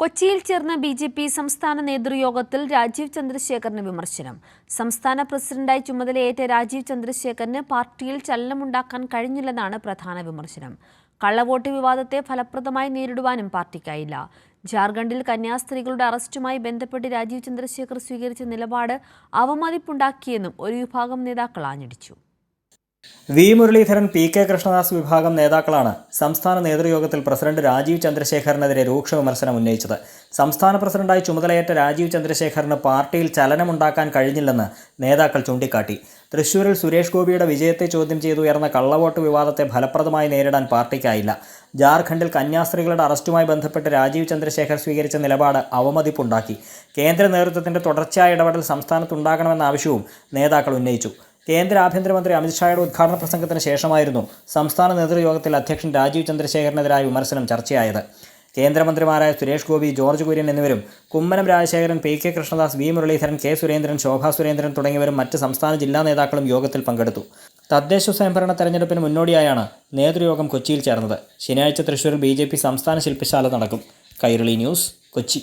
കൊച്ചിയിൽ ചേർന്ന B J P സംസ്ഥാന നേതൃയോഗത്തിൽ രാജീവ് ചന്ദ്രശേഖറിന് വിമർശനം. സംസ്ഥാന പ്രസിഡന്റായി ചുമതലയേറ്റ രാജീവ് ചന്ദ്രശേഖറിന് പാർട്ടിയിൽ ചലനമുണ്ടാക്കാൻ കഴിഞ്ഞില്ലെന്നാണ് പ്രധാന വിമർശനം. കള്ളവോട്ട് വിവാദത്തെ ഫലപ്രദമായി നേരിടുവാനും പാർട്ടിക്കായില്ല. ജാർഖണ്ഡിൽ കന്യാസ്ത്രീകളുടെ അറസ്റ്റുമായി ബന്ധപ്പെട്ട് രാജീവ് ചന്ദ്രശേഖർ സ്വീകരിച്ച നിലപാട് അവമതിപ്പുണ്ടാക്കിയെന്നും ഒരു വിഭാഗം നേതാക്കൾ ആഞ്ഞടിച്ചു. V Muraleedharan P K Krishnadas വിഭാഗം നേതാക്കളാണ് സംസ്ഥാന നേതൃയോഗത്തിൽ പ്രസിഡന്റ് രാജീവ് ചന്ദ്രശേഖറിനെതിരെ രൂക്ഷ വിമർശനം ഉന്നയിച്ചത്. സംസ്ഥാന പ്രസിഡന്റായി ചുമതലയേറ്റ രാജീവ് ചന്ദ്രശേഖറിന് പാർട്ടിയിൽ ചലനമുണ്ടാക്കാൻ കഴിഞ്ഞില്ലെന്ന് നേതാക്കൾ ചൂണ്ടിക്കാട്ടി. തൃശൂരിൽ സുരേഷ് ഗോപിയുടെ വിജയത്തെ ചോദ്യം ചെയ്ത് ഉയർന്ന കള്ളവോട്ട് വിവാദത്തെ ഫലപ്രദമായി നേരിടാൻ പാർട്ടിക്കായില്ല. ജാർഖണ്ഡിൽ കന്യാസ്ത്രീകളുടെ അറസ്റ്റുമായി ബന്ധപ്പെട്ട് രാജീവ് ചന്ദ്രശേഖർ സ്വീകരിച്ച നിലപാട് അവമതിപ്പുണ്ടാക്കി. കേന്ദ്ര നേതൃത്വത്തിന്റെ തുടർച്ചയായ ഇടപെടൽ സംസ്ഥാനത്തുണ്ടാകണമെന്ന ആവശ്യവും നേതാക്കൾ ഉന്നയിച്ചു. കേന്ദ്ര ആഭ്യന്തരമന്ത്രി അമിത്ഷായുടെ ഉദ്ഘാടന പ്രസംഗത്തിന് ശേഷമായിരുന്നു സംസ്ഥാന നേതൃയോഗത്തിൽ അധ്യക്ഷൻ രാജീവ് ചന്ദ്രശേഖരനെതിരായ വിമർശനം ചർച്ചയായത്. കേന്ദ്രമന്ത്രിമാരായ സുരേഷ് ഗോപി ജോർജ് കുര്യൻ എന്നിവരും Kummanam Rajasekharan P K Krishnadas V Muraleedharan K Surendran Shobha Surendran തുടങ്ങിയവരും മറ്റ് സംസ്ഥാന ജില്ലാ നേതാക്കളും യോഗത്തിൽ പങ്കെടുത്തു. തദ്ദേശ സ്വയംഭരണ തെരഞ്ഞെടുപ്പിന് മുന്നോടിയായാണ് നേതൃയോഗം കൊച്ചിയിൽ ചേർന്നത്. ശനിയാഴ്ച തൃശൂരിൽ ബി സംസ്ഥാന ശില്പശാല നടക്കും. കൈരളി ന്യൂസ് കൊച്ചി.